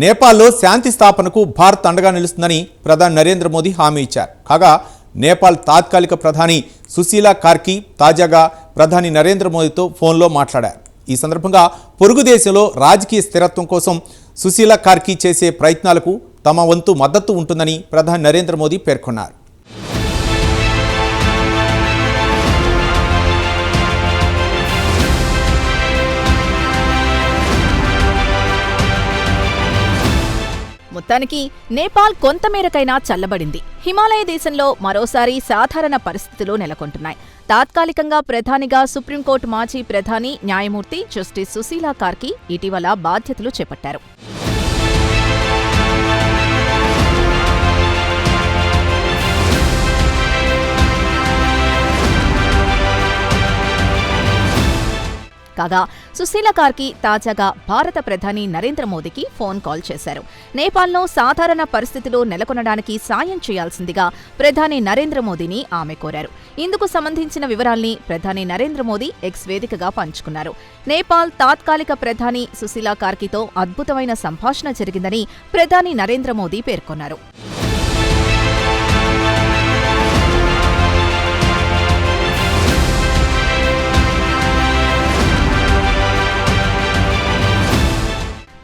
నేపాల్లో శాంతి స్థాపనకు భారత్ అండగా నిలుస్తుందని ప్రధాని నరేంద్ర మోదీ హామీ ఇచ్చారు. కాగా నేపాల్ తాత్కాలిక ప్రధాని సుశీలా కార్కి తాజాగా ప్రధాని నరేంద్ర మోదీతో ఫోన్లో మాట్లాడారు. ఈ సందర్భంగా పొరుగు దేశంలో రాజకీయ స్థిరత్వం కోసం సుశీలా కార్కి చేసే ప్రయత్నాలకు తమ వంతు మద్దతు ఉంటుందని ప్రధాని నరేంద్ర మోదీ పేర్కొన్నారు. మొత్తానికి నేపాల్ కొంతమేరకైనా చల్లబడింది. హిమాలయ దేశంలో మరోసారి సాధారణ పరిస్థితులు నెలకొంటున్నాయి. తాత్కాలికంగా ప్రధానిగా సుప్రీంకోర్టు మాజీ ప్రధాని న్యాయమూర్తి జస్టిస్ సుశీలా కార్కి ఇటీవల బాధ్యతలు చేపట్టారు. కాగా సుశీల కార్కి తాజాగా భారత ప్రధాని నరేంద్ర మోదీకి ఫోన్ కాల్ చేశారు. నేపాల్లో సాధారణ పరిస్థితులు నెలకొనడానికి సాయం చేయాల్సిందిగా ప్రధాని నరేంద్ర మోదీని ఆమె కోరారు. ఇందుకు సంబంధించిన వివరాల్ని ప్రధాని నరేంద్ర మోదీ ఎక్స్ వేదికగా పంచుకున్నారు. నేపాల్ తాత్కాలిక ప్రధాని సుశీల కార్కితో అద్భుతమైన సంభాషణ జరిగిందని ప్రధాని నరేంద్ర మోదీ పేర్కొన్నారు.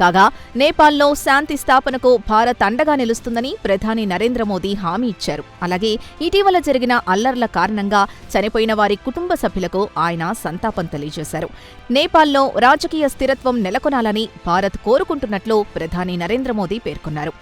కాగా నేపాల్లో శాంతి స్థాపనకు భారత్ అండగా నిలుస్తుందని ప్రధాని నరేంద్ర మోదీ హామీ ఇచ్చారు. అలాగే ఇటీవల జరిగిన అల్లర్ల కారణంగా చనిపోయిన వారి కుటుంబ సభ్యులకు ఆయన సంతాపం తెలియజేశారు. నేపాల్లో రాజకీయ స్థిరత్వం నెలకొనాలని భారత్ కోరుకుంటున్నట్లు ప్రధాని నరేంద్ర మోదీ పేర్కొన్నారు.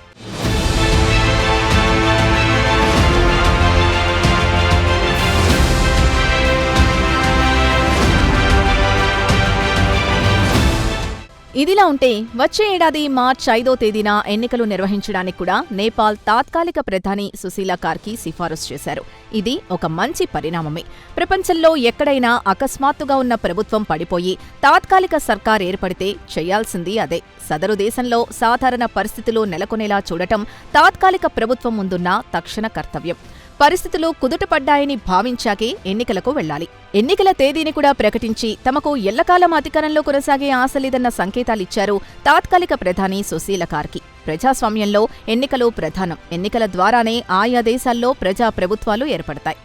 ఇదిలా ఉంటే వచ్చే ఏడాది మార్చి ఐదో తేదీన ఎన్నికలు నిర్వహించడానికి కూడా నేపాల్ తాత్కాలిక ప్రధాని సుశీలా కార్కి సిఫారసు చేశారు. ఇది ఒక మంచి పరిణామమే. ప్రపంచంలో ఎక్కడైనా అకస్మాత్తుగా ఉన్న ప్రభుత్వం పడిపోయి తాత్కాలిక సర్కార్ ఏర్పడితే చేయాల్సింది అదే. సదరు దేశంలో సాధారణ పరిస్థితులు నెలకొనేలా చూడటం తాత్కాలిక ప్రభుత్వం ముందున్న తక్షణ కర్తవ్యం. పరిస్థితులు కుదుటపడ్డాయని భావించాకే ఎన్నికలకు వెళ్ళాలి ఎన్నికల తేదీని కూడా ప్రకటించి తమకు ఎల్లకాలం అధికారంలో కొనసాగే ఆశ లేదన్న సంకేతాలిచ్చారు తాత్కాలిక ప్రధాని సుశీల కార్కి. ప్రజాస్వామ్యంలో ఎన్నికలు ప్రధానం. ఎన్నికల ద్వారానే ఆయా దేశాల్లో ప్రజా ప్రభుత్వాలు ఏర్పడతాయి.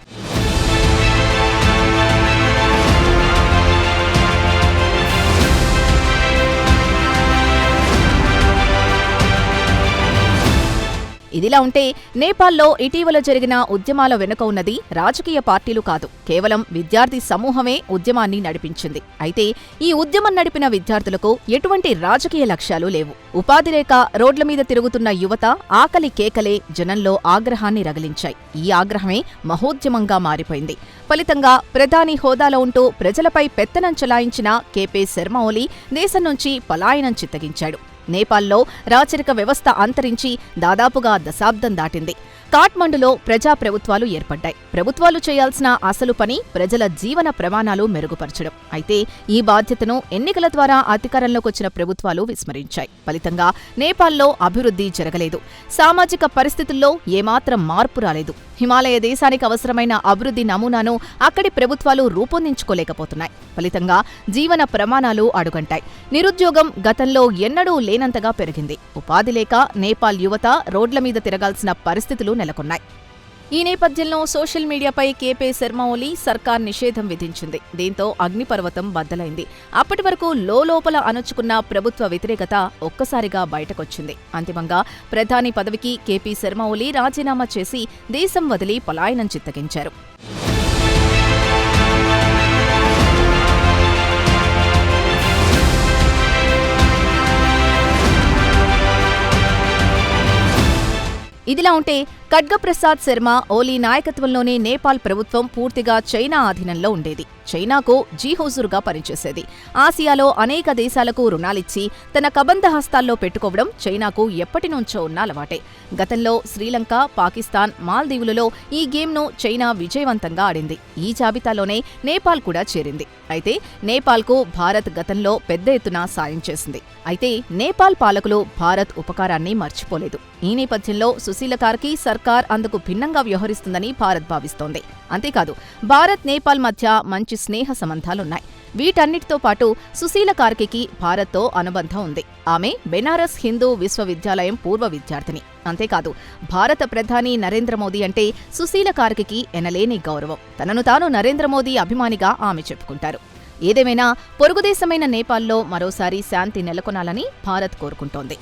ఇదిలా ఉంటే నేపాల్లో ఇటీవల జరిగిన ఉద్యమాల వెనుక ఉన్నది రాజకీయ పార్టీలు కాదు. కేవలం విద్యార్థి సమూహమే ఉద్యమాన్ని నడిపించింది. అయితే ఈ ఉద్యమం నడిపిన విద్యార్థులకు ఎటువంటి రాజకీయ లక్ష్యాలు లేవు. ఉపాధి లేక రోడ్ల మీద తిరుగుతున్న యువత ఆకలి కేకలే జనంలో ఆగ్రహాన్ని రగిలించాయి. ఈ ఆగ్రహమే మహోద్యమంగా మారిపోయింది. ఫలితంగా ప్రధాని హోదాలో ఉంటూ ప్రజలపై పెత్తనం చలాయించిన కేపీ శర్మ ఓలీ దేశం నుంచి పలాయనం చిత్తగించాడు. నేపాల్లో రాచరిక వ్యవస్థ అంతరించి దాదాపుగా దశాబ్దం దాటింది. కాఠ్మండులో ప్రజా ప్రభుత్వాలు ఏర్పడ్డాయి. ప్రభుత్వాలు చేయాల్సిన అసలు పని ప్రజల జీవన ప్రమాణాలు మెరుగుపరచడం. అయితే ఈ బాధ్యతను ఎన్నికల ద్వారా అధికారంలోకి వచ్చిన ప్రభుత్వాలు విస్మరించాయి. ఫలితంగా నేపాల్లో అభివృద్ధి జరగలేదు. సామాజిక పరిస్థితుల్లో ఏమాత్రం మార్పు రాలేదు. హిమాలయ దేశానికి అవసరమైన అభివృద్ధి నమూనాను అక్కడి ప్రభుత్వాలు రూపొందించుకోలేకపోతున్నాయి. ఫలితంగా జీవన ప్రమాణాలు అడుగంటాయి. నిరుద్యోగం గతంలో ఎన్నడూ లేనంతగా పెరిగింది. ఉపాధి లేక నేపాల్ యువత రోడ్ల మీద తిరగాల్సిన పరిస్థితులు నెలకొన్నాయి. ఈ నేపథ్యంలో సోషల్ మీడియాపై కేపీ శర్మ ఓలీ సర్కార్ నిషేధం విధించింది. దీంతో అగ్నిపర్వతం బద్దలైంది. అప్పటి వరకు లోపల అణుచుకున్న ప్రభుత్వ వ్యతిరేకత ఒక్కసారిగా బయటకొచ్చింది. అంతిమంగా ప్రధాని పదవికి కేపీ శర్మ ఓలీ రాజీనామా చేసి దేశం వదిలి పలాయనం చిత్తగించారు. ఇదిలా ఉంటే ఖడ్గప్రసాద్ శర్మ ఓలీ నాయకత్వంలోనే నేపాల్ ప్రభుత్వం పూర్తిగా చైనా ఆధీనంలో ఉండేది. చైనాకు జీహోజురుగా పనిచేసేది. ఆసియాలో అనేక దేశాలకు రుణాలిచ్చి తన కబంధ హస్తాల్లో పెట్టుకోవడం చైనాకు ఎప్పటినుంచో ఉన్న అలవాటే. గతంలో శ్రీలంక పాకిస్తాన్ మాల్దీవులలో ఈ గేమ్ను చైనా విజయవంతంగా ఆడింది. ఈ జాబితాలోనే నేపాల్ కూడా చేరింది. అయితే నేపాల్కు భారత్ గతంలో పెద్ద ఎత్తున సాయం చేసింది. అయితే నేపాల్ పాలకులు భారత్ ఉపకారాన్ని మర్చిపోలేదు. ఈ నేపథ్యంలో సుశీల కార్కి సర్కార్ అందుకు భిన్నంగా వ్యవహరిస్తుందని భారత్ భావిస్తోంది. అంతేకాదు భారత్ నేపాల్ మధ్య మంచి స్నేహ సంబంధాలున్నాయి. వీటన్నిటితో పాటు సుశీల కార్కికి భారత్తో అనుబంధం ఉంది. ఆమె బెనారస్ హిందూ విశ్వవిద్యాలయం పూర్వ విద్యార్థిని. అంతేకాదు భారత ప్రధాని నరేంద్ర మోదీ అంటే సుశీల కార్కికి ఎనలేని గౌరవం. తనను తాను నరేంద్ర మోదీ అభిమానిగా ఆమె చెప్పుకుంటారు. ఏదేమైనా పొరుగుదేశమైన నేపాల్లో మరోసారి శాంతి నెలకొనాలని భారత్ కోరుకుంటోంది.